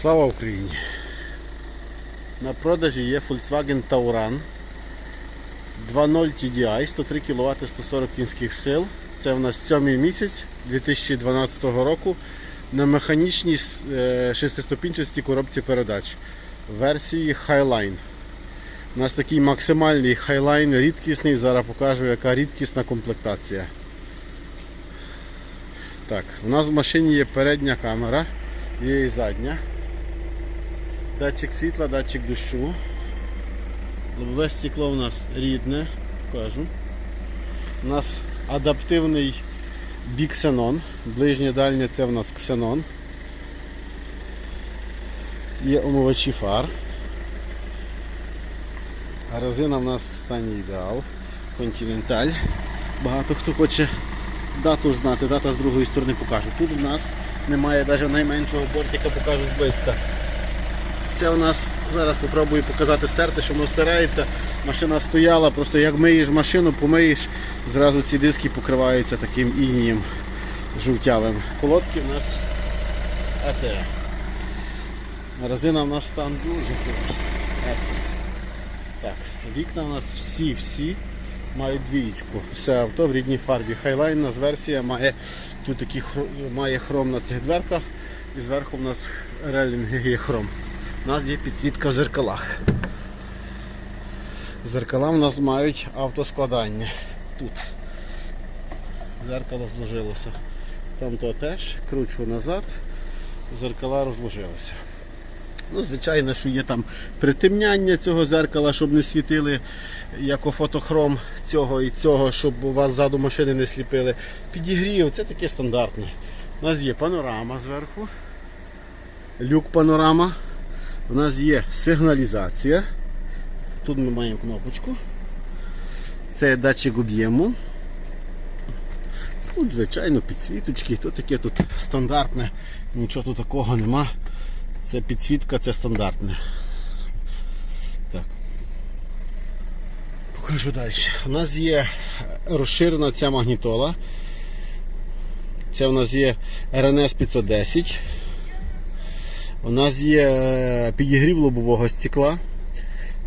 Слава Україні! На продажі є Volkswagen Tauran 2.0 TDI, 103 кВт 140 кінських сил. Це в нас сьомий місяць 2012 року на механічній е, шестиступінчастій коробці передач версії Highline. У нас такий максимальний Highline рідкісний, зараз покажу, яка рідкісна комплектація. Так, у нас в машині є передня камера, є і задня. Датчик світла, датчик дощу. Лобове стекло у нас рідне, кажу. У нас адаптивний біксенон. Ближнє дальнє це в нас ксенон. Є омивачі фар. А резина в нас в стані ідеал. Континенталь. Багато хто хоче дату знати, дата з другої сторони покажу. Тут у нас немає навіть найменшого бортика, покажу зблизька. Це у нас зараз спробую показати стерти, що воно стирається. Машина стояла, просто як миєш машину, помиєш, зразу ці диски покриваються таким інієм жовтявим. Колодки у нас АТ. Резина у нас стан дуже хороший. Так, вікна у нас всі-всі мають двієчку. Все авто в рідній фарбі. Highline у нас версія має тут хро- має хром на цих дверках і зверху у нас релінги є хром. У нас є підсвітка в зеркалах. Зеркала в нас мають автоскладання. Тут зеркало зложилося. Там то теж, кручу назад, зеркала розложилися. Ну, звичайно, що є там притемняння цього зеркала, щоб не світили як фотохром цього і цього, щоб у вас ззаду машини не сліпили. Підігрів, це таке стандартне. У нас є панорама зверху, люк панорама. У нас є сигналізація. Тут ми маємо кнопочку. Це датчик об'єму. Тут, звичайно, підсвіточки, то таке тут стандартне, нічого тут такого нема. Це підсвітка, це стандартне. Так. Покажу далі. У нас є розширена ця магнітола. Це у нас є RNS 510. У нас є е, підігрів лобового стекла,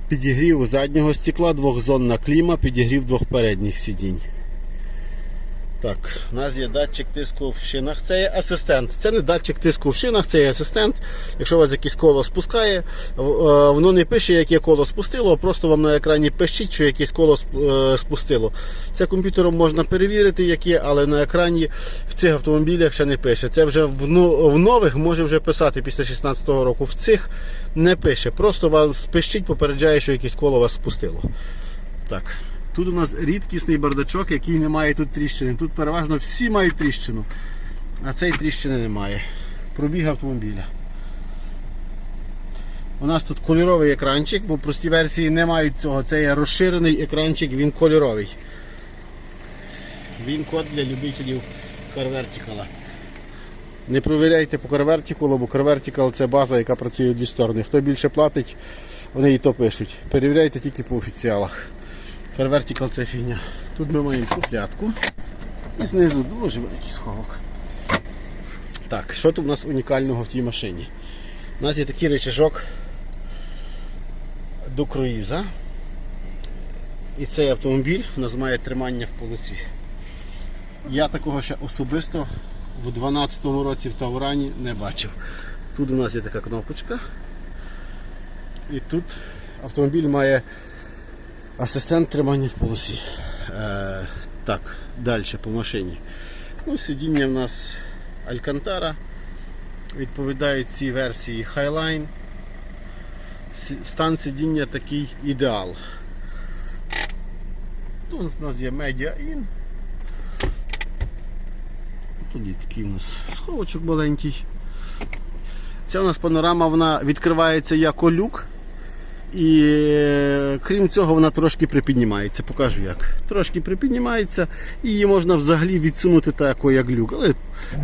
підігрів заднього стекла, двохзонна кліма, підігрів двох передніх сидінь. Так, у нас є датчик тиску в шинах, це є асистент. Це не датчик тиску в шинах, це є асистент. Якщо у вас якесь коло спускає, е, воно не пише, яке коло спустило, а просто вам на екрані пищить, що якесь коло е, спустило. Це комп'ютером можна перевірити, яке, але на екрані в цих автомобілях ще не пише. Це вже в, в нових може вже писати після 16-го року. В цих не пише. Просто вам пищить, попереджає, що якесь коло вас спустило. Так. Тут у нас рідкісний бардачок, який не має тут тріщини. Тут переважно всі мають тріщину, а цей тріщини немає. Пробіг автомобіля. У нас тут кольоровий екранчик, бо прості версії не мають цього. Це є розширений екранчик, він кольоровий. Він код для любителів CarVertical. Не провіряйте по CarVertical, бо CarVertical це база, яка працює в дві сторони. Хто більше платить, вони і то пишуть. Перевіряйте тільки по офіціалах. CarVertical це фігня. Тут ми маємо шуфлятку і знизу дуже великий сховок. Так, що тут у нас унікального в тій машині? У нас є такий речажок до круїза. І цей автомобіль у нас має тримання в полосі. Я такого ще особисто в 2012 році в Таурані не бачив. Тут у нас є така кнопочка. І тут автомобіль має асистент тримання в полосі. Е, так, далі по машині. Ну, сидіння в нас Алькантара. Відповідають цій версії Highline. Стан сидіння такий ідеал. Тут у нас є Media In. Тут є такий у нас сховочок маленький. Ця у нас панорама вона відкривається як олюк. І е, крім цього, вона трошки припіднімається. Покажу як. Трошки припіднімається і її можна взагалі відсунути так, як люк. Але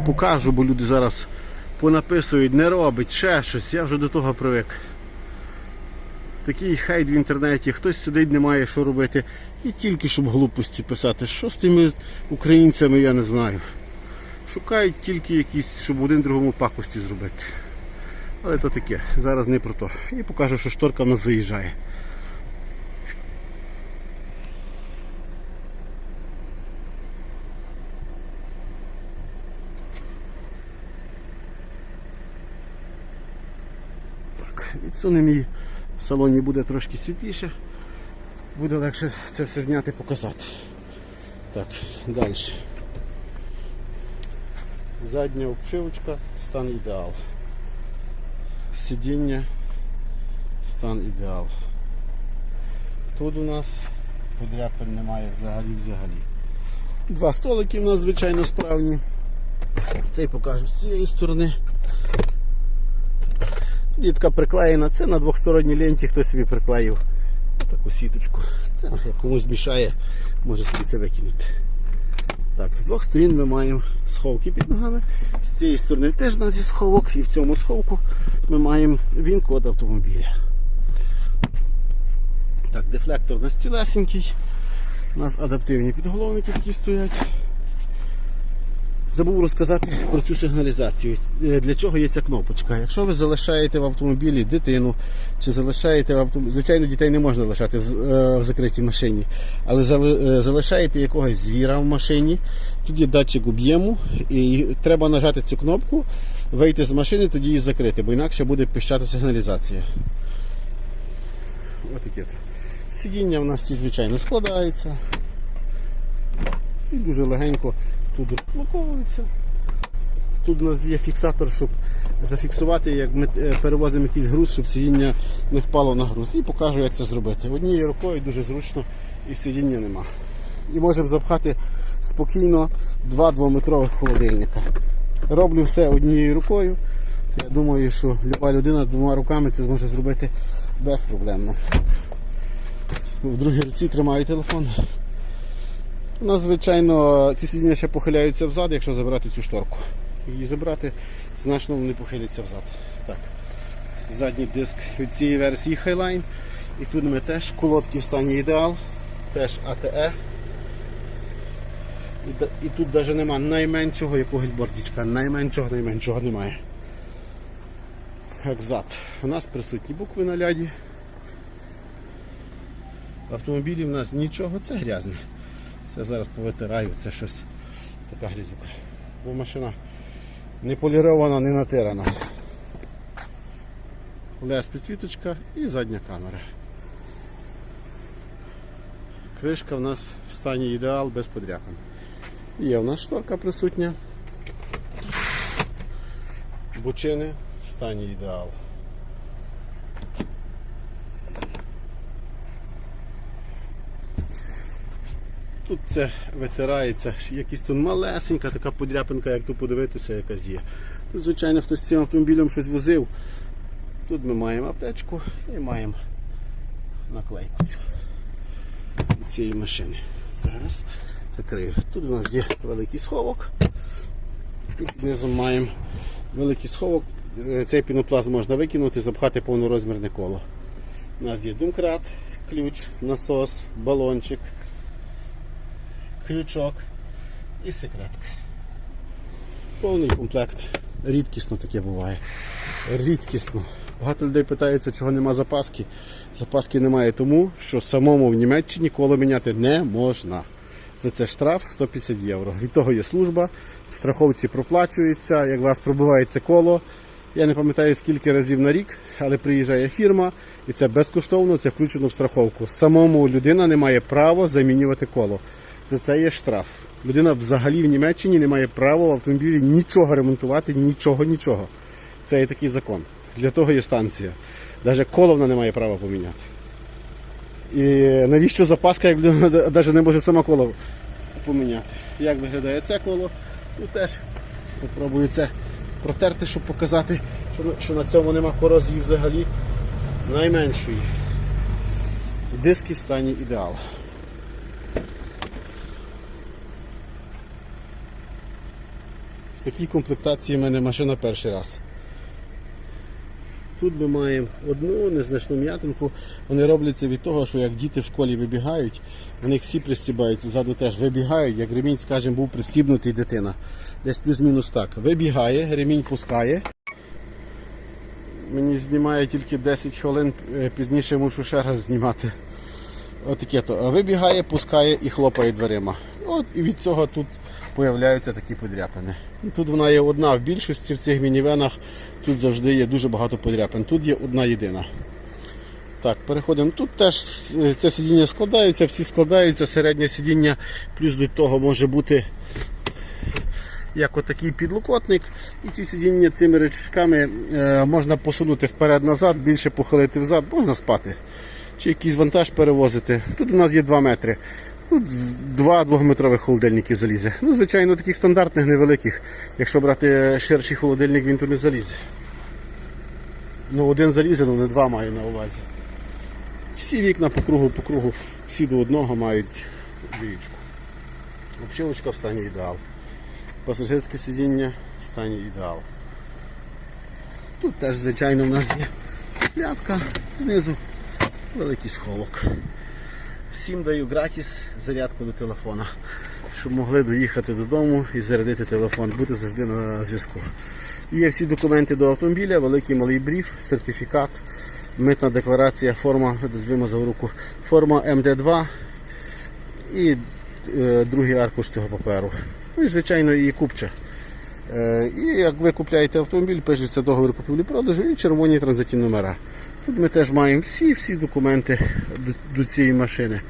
покажу, бо люди зараз понаписують, не робить, ще щось. Я вже до того привик. Такий хейт в інтернеті, хтось сидить, не має що робити. І тільки щоб глупості писати. Що з тими українцями, я не знаю. Шукають тільки якісь, щоб один другому пакості зробити. Але то таке, зараз не про то. І покажу, що шторка в нас заїжджає. Так, відсунемо її. В салоні буде трошки світліше. Буде легше це все зняти показати. Так, далі. Задня обшивочка, стан ідеал. Сидіння, стан ідеал. Тут у нас подряпин немає взагалі взагалі. Два столики у нас звичайно справні. Цей покажу з цієї сторони. Дітка приклеєна, це на двохсторонній ленті хтось собі приклеїв таку сіточку. Це як комусь мішає, може собі це викинути. Так, з двох сторін ми маємо сховки під ногами. З цієї сторони теж у нас є сховок, і в цьому сховку ми маємо він-код автомобіля. Так, дефлектор у нас цілесенький. У нас адаптивні підголовники такі стоять. Забув розказати про цю сигналізацію. Е, Для чого є ця кнопочка? Якщо ви залишаєте в автомобілі дитину, чи залишаєте в автомобілі, звичайно, дітей не можна лишати в, е, закритій машині, але е, залишаєте якогось звіра в машині, є датчик об'єму, і треба нажати цю кнопку, вийти з машини, тоді її закрити, бо інакше буде пищати сигналізація. Ось таке. Сидіння в нас ці, звичайно, складаються. І дуже легенько тут розблоковується. Тут у нас є фіксатор, щоб зафіксувати, як ми е, перевозимо якийсь груз, щоб сидіння не впало на груз. І покажу, як це зробити. Однією рукою дуже зручно і сидіння нема. І можемо запхати спокійно два двометрових холодильника. Роблю все однією рукою. Я думаю, що люба людина двома руками це зможе зробити безпроблемно. В другій руці тримаю телефон. У нас, звичайно, ці сидіння ще похиляються взад, якщо забирати цю шторку. Її забрати, значно вони похиляться взад. Так. Задній диск від цієї версії Highline. І тут ми теж колодки в стані ідеал, теж ATE. І, і тут навіть нема найменшого якогось бордічка, найменшого, найменшого немає. Як зад. У нас присутні букви на ляді. В автомобілі в нас нічого, це грязне. Це зараз повитираю, це щось така грізюка. Бо машина не полірована, не натирана. Лес підсвіточка і задня камера. Кришка в нас в стані ідеал без подряпин. Є в нас шторка присутня. Бучини в стані ідеал. Тут це витирається, якась тут малесенька така подряпинка, як тут подивитися, якась є. Тут, звичайно, хтось з цим автомобілем щось возив. Тут ми маємо аптечку і маємо наклейку від цієї машини. Зараз закрию. Тут у нас є великий сховок. Тут знизу маємо великий сховок. Е, Цей пінопласт можна викинути, запхати повнорозмірне коло. У нас є думкрат, ключ, насос, балончик крючок і секретка. Повний комплект. Рідкісно таке буває. Рідкісно. Багато людей питаються, чого нема запаски. Запаски немає тому, що самому в Німеччині коло міняти не можна. За це штраф 150 євро. Від того є служба, страховці проплачується, як у вас пробивається коло. Я не пам'ятаю скільки разів на рік, але приїжджає фірма і це безкоштовно, це включено в страховку. Самому людина не має права замінювати коло. За це є штраф. Людина взагалі в Німеччині не має права в автомобілі нічого ремонтувати, нічого, нічого. Це є такий закон. Для того є станція. Навіть коло вона не має права поміняти. І навіщо запаска, як людина навіть не може сама коло поміняти. Як виглядає це коло? Ну теж попробую це протерти, щоб показати, що, що на цьому нема корозії взагалі найменшої. Диски в стані ідеал. Такій комплектації в мене машина перший раз. Тут ми маємо одну незначну м'ятинку. Вони робляться від того, що як діти в школі вибігають, в них всі пристібаються, ззаду теж вибігають, як ремінь, скажімо, був пристібнутий дитина. Десь плюс-мінус так. Вибігає, ремінь пускає. Мені знімає тільки 10 хвилин, е, пізніше мушу ще раз знімати. Отаке то. Вибігає, пускає і хлопає дверима. От і від цього тут появляються такі подряпини. Тут вона є одна в більшості в цих мінівенах. Тут завжди є дуже багато подряпин. Тут є одна єдина. Так, переходимо. Тут теж це сидіння складається, всі складаються, середнє сидіння, плюс до того може бути як отакий підлокотник. І ці сидіння цими речашками е, можна посунути вперед-назад, більше похилити взад, можна спати. Чи якийсь вантаж перевозити. Тут у нас є 2 метри. Тут два двохметрових холодильники залізе. Ну, звичайно, таких стандартних невеликих. Якщо брати ширший холодильник, він тут не залізе. Ну, один залізе, ну не два маю на увазі. Всі вікна по кругу, по кругу, всі до одного мають двічку. Обшивочка в стані ідеал. Пасажирське сидіння в стані ідеал. Тут теж, звичайно, в нас є шухлядка, знизу великий сховок. Всім даю гратіс зарядку до телефона, щоб могли доїхати додому і зарядити телефон, бути завжди на зв'язку. Є всі документи до автомобіля, великий малий бриф, сертифікат, митна декларація, форма, за руку, форма МД2 і е, другий аркуш цього паперу. Ну і звичайно і купча. Е, І як ви купляєте автомобіль, пишеться договір купівлі-продажу і червоні транзитні номера. Тут ми теж маємо всі всі документи до, до цієї машини.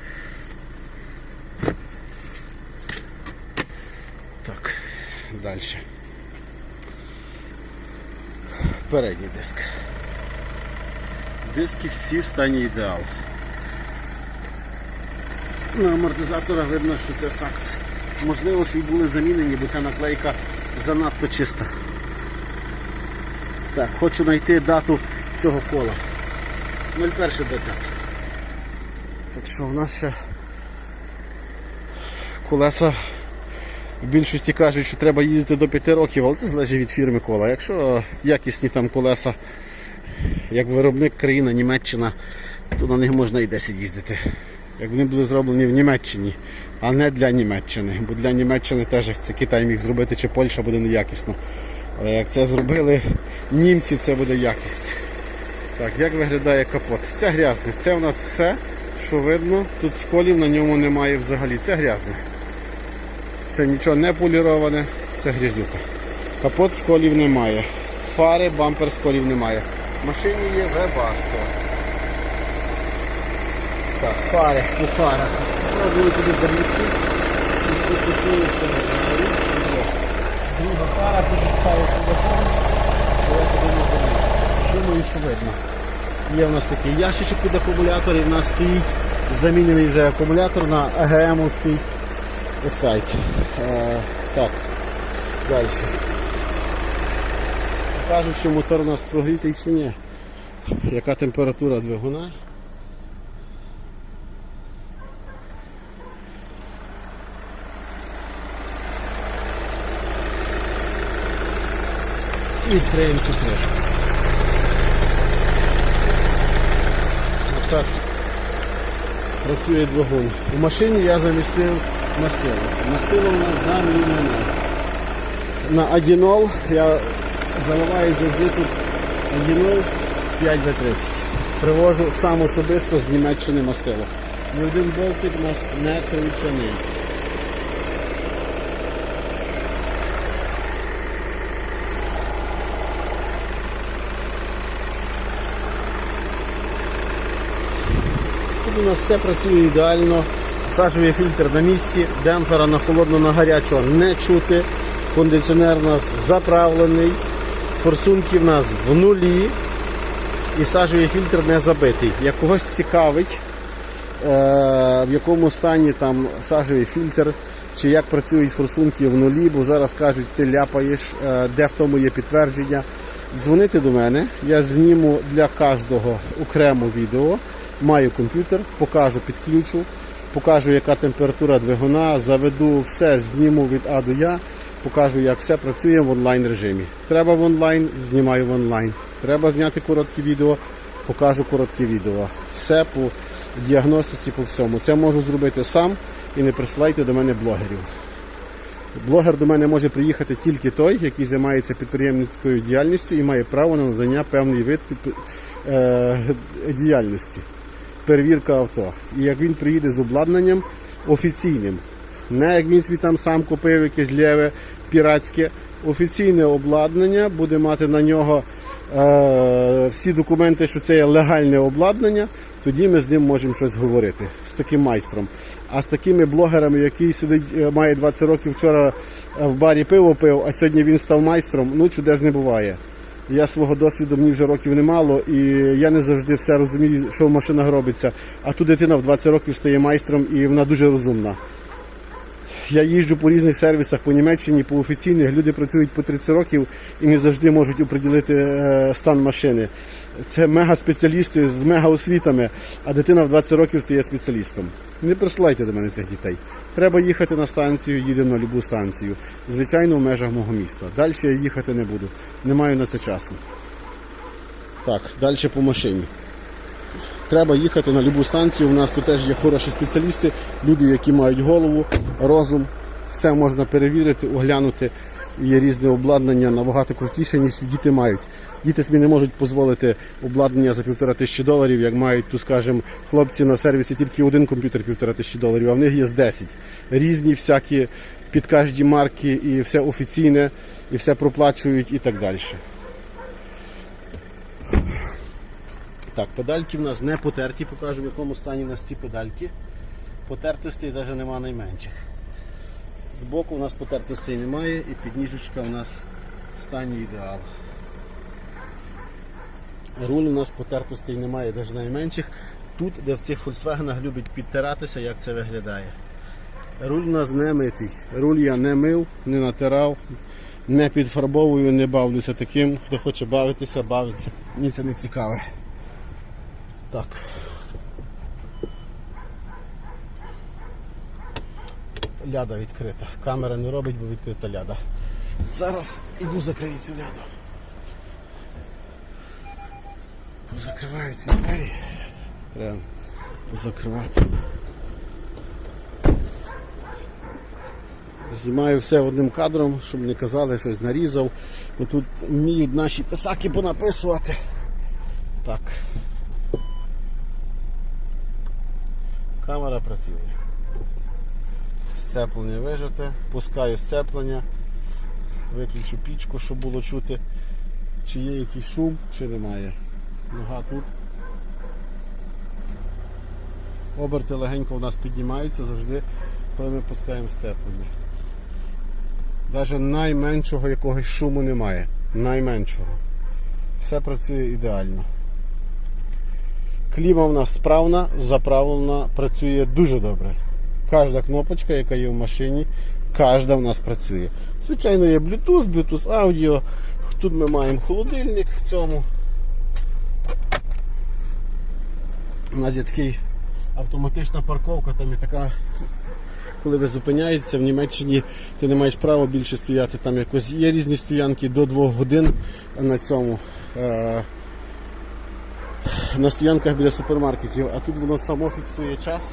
Так, далі. Передній диск. Диски всі в стані ідеал. На амортизаторах видно, що це сакс. Можливо, що й були замінені, бо ця наклейка занадто чиста. Так, хочу знайти дату цього кола. 01.20. Так що в нас ще колеса в більшості кажуть, що треба їздити до 5 років, але це залежить від фірми кола. Якщо якісні там колеса, як виробник країна Німеччина, то на них можна і 10 їздити. Як вони були зроблені в Німеччині, а не для Німеччини. Бо для Німеччини теж це Китай міг зробити чи Польща буде неякісно. Але як це зробили німці, це буде якість. Так, як виглядає капот? Це грязне. Це у нас все, що видно. Тут сколів на ньому немає взагалі. Це грязне. Це нічого не поліроване, це грязюка. Капот сколів немає. Фари, бампер сколів немає. В машині є Webasto. Так, фари, по фарах. Пробую туди залізти. Друга фара, підпускає телефон, бо я туди не залізу. Думаю, що видно. Є в нас такий ящичок під акумулятор, і в нас стоїть замінений вже акумулятор на АГМовський Excite. Е, так, далі. Кажуть, що мотор у нас прогрітий чи ні. Яка температура двигуна? І відкриємо цю. Так працює двигун. У машині я замістив мастило. Мастило у нас замінене. На адінол я заливаю завжди тут адінол 5В30. Привожу сам особисто з Німеччини мастило. Один болтик у нас не кручений. У нас все працює ідеально. Сажовий фільтр на місці, демпфера на холодно, на гарячого не чути. Кондиціонер у нас заправлений, форсунки в нас в нулі і сажовий фільтр не забитий. Як когось цікавить, е, в якому стані там сажовий фільтр, чи як працюють форсунки в нулі, бо зараз кажуть, ти ляпаєш, е, де в тому є підтвердження. Дзвоните до мене, я зніму для кожного окремо відео. Маю комп'ютер, покажу, підключу, покажу, яка температура двигуна, заведу все, зніму від А до Я, покажу, як все працює в онлайн режимі. Треба в онлайн, знімаю в онлайн. Треба зняти коротке відео, покажу коротке відео. Все по діагностиці, по всьому. Це можу зробити сам і не присилайте до мене блогерів. Блогер до мене може приїхати тільки той, який займається підприємницькою діяльністю і має право на надання певний вид е, діяльності. Перевірка авто. І як він приїде з обладнанням офіційним, не як він собі там сам купив якесь лєве піратське, офіційне обладнання буде мати на нього е, всі документи, що це є легальне обладнання, тоді ми з ним можемо щось говорити з таким майстром. А з такими блогерами, який сидить, е, має 20 років вчора е, в барі пиво пив, а сьогодні він став майстром, ну чудес не буває. Я свого досвіду мені вже років немало, і я не завжди все розумію, що в машинах робиться. А тут дитина в 20 років стає майстром і вона дуже розумна. Я їжджу по різних сервісах по Німеччині, по офіційних. Люди працюють по 30 років і не завжди можуть оприділити е, стан машини. Це мега-спеціалісти з мега-освітами, а дитина в 20 років стає спеціалістом. Не присилайте до мене цих дітей. Треба їхати на станцію, їдемо на будь-яку станцію. Звичайно, в межах мого міста. Далі я їхати не буду. Не маю на це часу. Так, далі по машині. Треба їхати на будь-яку станцію. У нас тут теж є хороші спеціалісти, люди, які мають голову, розум. Все можна перевірити, оглянути. Є різне обладнання набагато крутіше, ніж діти мають. Діти собі не можуть дозволити обладнання за півтора тисячі доларів, як мають тут, скажімо, хлопці на сервісі тільки один комп'ютер півтора тисячі доларів, а в них є з 10. Різні всякі під кожні марки і все офіційне, і все проплачують і так далі. Так, педальки в нас не потерті, покажу в якому стані у нас ці педальки. Потертостей навіть нема найменших. Збоку у нас потертостей немає і підніжечка у нас в стані ідеал. Руль у нас потертостей немає навіть найменших. Тут, де в цих Volkswagen любить підтиратися, як це виглядає. Руль у нас не митий. Руль я не мив, не натирав, не підфарбовую, не бавлюся таким. Хто хоче бавитися, бавиться. Мені це не цікаве. Так. Ляда відкрита. Камера не робить, бо відкрита ляда. Зараз іду закрию цю ляду. Позакриваю ці двері. Треба позакривати. Знімаю все одним кадром, щоб не казали, щось нарізав. Бо тут вміють наші писаки понаписувати. Так. Камера працює. Сцеплення вижите, пускаю сцеплення, виключу пічку, щоб було чути, чи є якийсь шум, чи немає. Нога тут. Оберти легенько у нас піднімаються завжди, коли ми пускаємо сцеплення. Навіть найменшого якогось шуму немає. Найменшого. Все працює ідеально. Кліма в нас справна, заправлена, працює дуже добре. Кожна кнопочка, яка є в машині, кожна в нас працює. Звичайно, є Bluetooth, Bluetooth аудіо. Тут ми маємо холодильник в цьому. У нас є такий автоматична парковка, там є така, коли ви зупиняєтеся в Німеччині, ти не маєш права більше стояти. Там якось є різні стоянки до 2 годин на цьому. Е- на стоянках біля супермаркетів, а тут воно само фіксує час.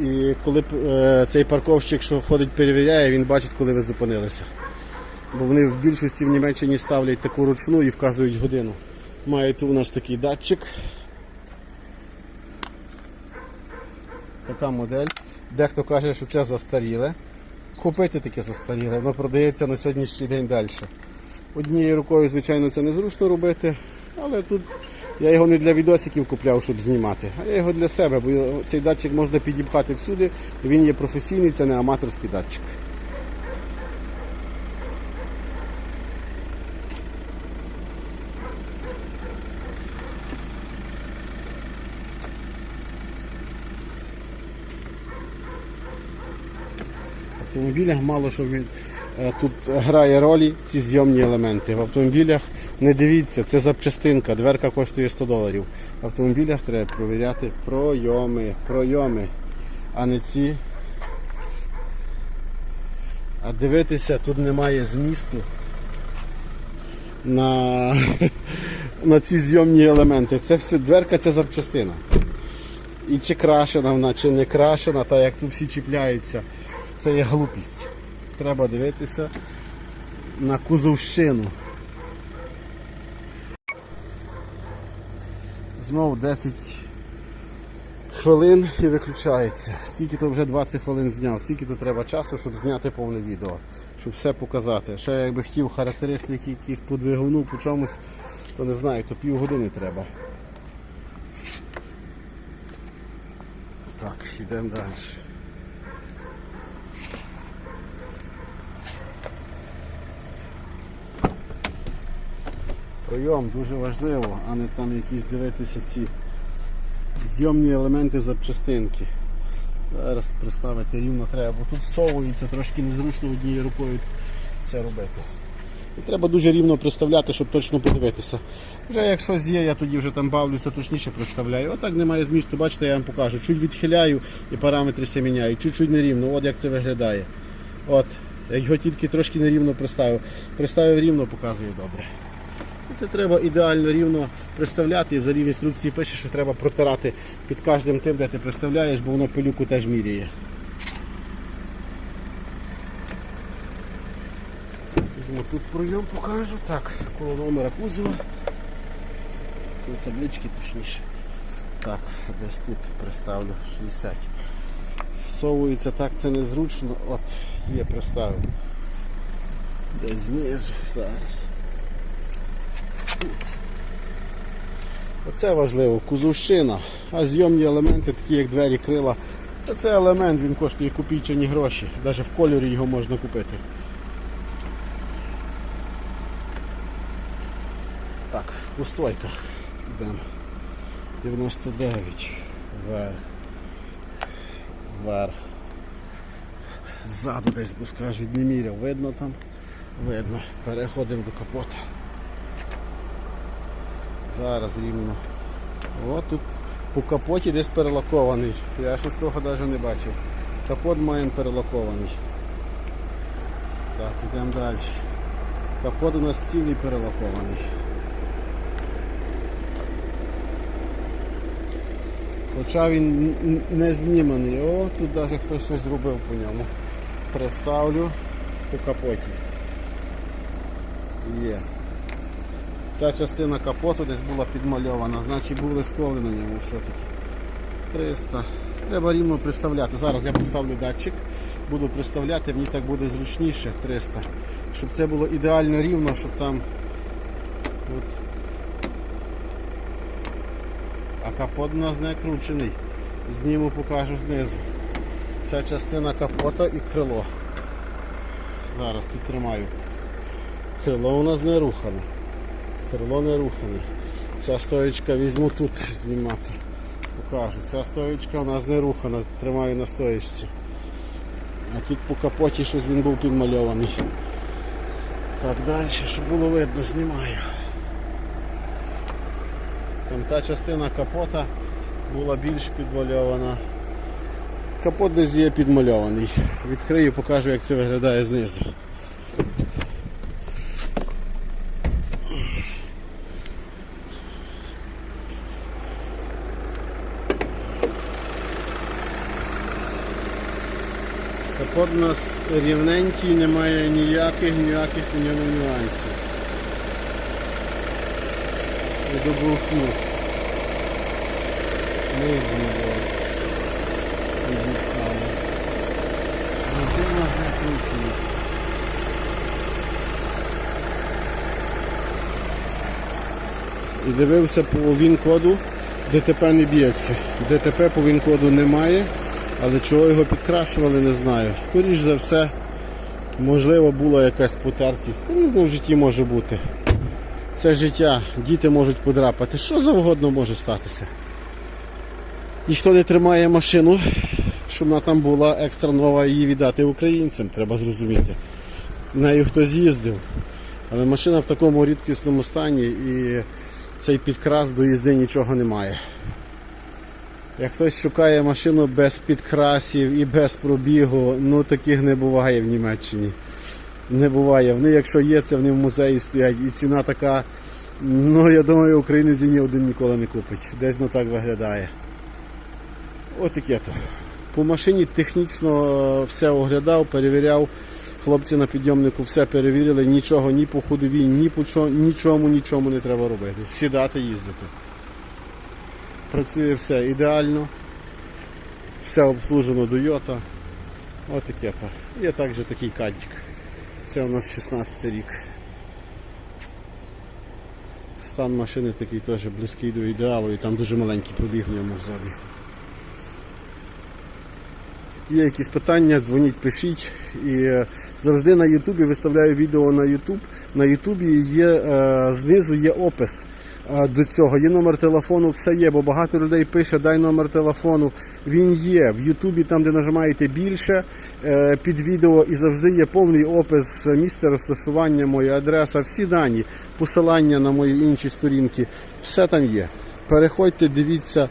І коли е, цей парковщик, що ходить, перевіряє, він бачить, коли ви зупинилися. Бо вони в більшості в Німеччині ставлять таку ручну і вказують годину. Маєте у нас такий датчик. Така модель. Дехто каже, що це застаріле. Купити таке застаріле, воно продається на сьогоднішній день далі. Однією рукою, звичайно, це незручно робити, але тут я його не для відосиків купляв, щоб знімати, а я його для себе, бо цей датчик можна підіпхати всюди, він є професійний, це не аматорський датчик. Автомобілях мало що він е, тут грає ролі ці зйомні елементи. В автомобілях не дивіться, це запчастинка, дверка коштує 100 доларів. В автомобілях треба провіряти пройоми, пройоми, а не ці. А дивитися тут немає змісту на, на ці зйомні елементи. Це все дверка це запчастина. І чи крашена вона, чи не крашена, та як тут всі чіпляються, це є глупість. треба дивитися на кузовщину. Знову 10 хвилин і виключається. Скільки то вже 20 хвилин зняв, скільки то треба часу, щоб зняти повне відео, щоб все показати. Ще якби хотів характеристики якісь по двигуну, по чомусь, то не знаю, то півгодини треба. Так, йдемо далі. Прийом дуже важливо, а не там якісь дивитися ці зйомні елементи запчастинки. Зараз приставити рівно треба, бо тут совується трошки незручно однією рукою це робити. І треба дуже рівно приставляти, щоб точно подивитися. Вже як є, я тоді вже там бавлюся, точніше приставляю. Отак немає змісту, бачите, я вам покажу. Чуть відхиляю і параметри все міняю, чуть-чуть нерівно, от як це виглядає. От, я його тільки трошки нерівно приставив. Приставив рівно, показує добре. Це треба ідеально рівно приставляти. І взагалі в інструкції пише, що треба протирати під кожним тим, де ти приставляєш, бо воно пилюку теж міряє. Візьму тут пройом покажу. Так, коло номера кузова. Тут таблички точніше. Так, десь тут приставлю 60. Всовується так, це незручно. От, є приставив. Десь знизу зараз. Оце важливо, кузовщина, а зйомні елементи, такі як двері, крила, то це елемент, він коштує копійчані гроші. Навіть в кольорі його можна купити. Так, пустойка. Йдемо. 99. Вверх. Вверх. Ззаду десь, бо скажуть, не міряв. Видно там? Видно. Переходимо до капота. Зараз рівно. О, тут по капоті десь перелакований. Я щось того навіть не бачив. Капот маємо перелакований. Так, йдемо далі. Капот у нас цілий перелакований. Хоча він не зніманий. О, тут навіть хтось щось зробив по ньому. Приставлю по капоті. Є. Ця частина капоту десь була підмальована, значить були сколи на ньому. Що тут? 300. Треба рівно приставляти. Зараз я поставлю датчик, буду приставляти, мені так буде зручніше 300. Щоб це було ідеально рівно, щоб там. От. А капот у нас не кручений. Зніму покажу знизу. Ця частина капота і крило. Зараз тут тримаю. Крило у нас не рухане. Крило не рухане. Ця стоєчка візьму тут знімати. Покажу. Ця стоєчка у нас не рухана, тримаю на стоєчці. А тут по капоті щось він був підмальований. Так, далі, щоб було видно, знімаю. Там та частина капота була більш підмальована. Капот десь є підмальований. Відкрию, покажу, як це виглядає знизу. Капот у нас рівненький, немає ніяких, ніяких у ньому нюансів. І добухну. Нижній був. Відмітали. Один нас накручений. І дивився по він-коду, ДТП не б'ється. ДТП по він-коду немає, але чого його підкрашували, не знаю. Скоріш за все, можливо, була якась потертість. Різне в житті може бути. Це життя, діти можуть подрапати. Що завгодно може статися. Ніхто не тримає машину, щоб вона там була екстра нова, її віддати українцям, треба зрозуміти. Нею хтось їздив. Але машина в такому рідкісному стані і цей підкрас до їзди нічого немає. Як хтось шукає машину без підкрасів і без пробігу, ну таких не буває в Німеччині. Не буває. Вони, якщо є, це вони в музеї стоять. І ціна така, ну я думаю, українець ні один ніколи не купить. Десь ну так виглядає. От таке то. По машині технічно все оглядав, перевіряв. Хлопці на підйомнику все перевірили, нічого ні по ходовій, ні по чо- нічому, нічому не треба робити. Сідати, їздити. Працює все ідеально. Все обслужено до Йота. Отаке. Є також такий кадік. Це у нас 16 рік. Стан машини такий теж близький до ідеалу і там дуже маленький пробіг в ньому взагалі. Є якісь питання, дзвоніть, пишіть. І е, завжди на Ютубі виставляю відео на Ютуб. На Ютубі є е, знизу є опис до цього. Є номер телефону, все є, бо багато людей пише, дай номер телефону. Він є в Ютубі, там, де нажимаєте більше е, під відео, і завжди є повний опис місця розташування, моя адреса, всі дані, посилання на мої інші сторінки. Все там є. Переходьте, дивіться.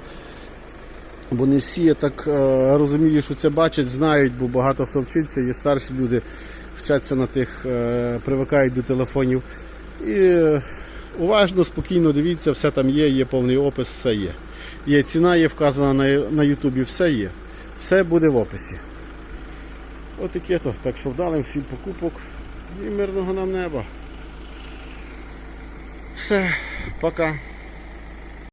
Бо не всі, я так е, розумію, що це бачать, знають, бо багато хто вчиться, є старші люди, вчаться на тих, е, привикають до телефонів. І уважно, спокійно дивіться, все там є, є повний опис, все є. Є ціна, є вказана на, Ютубі, все є. Все буде в описі. Отаке то. Так що вдалим всім покупок і мирного нам неба. Все, пока.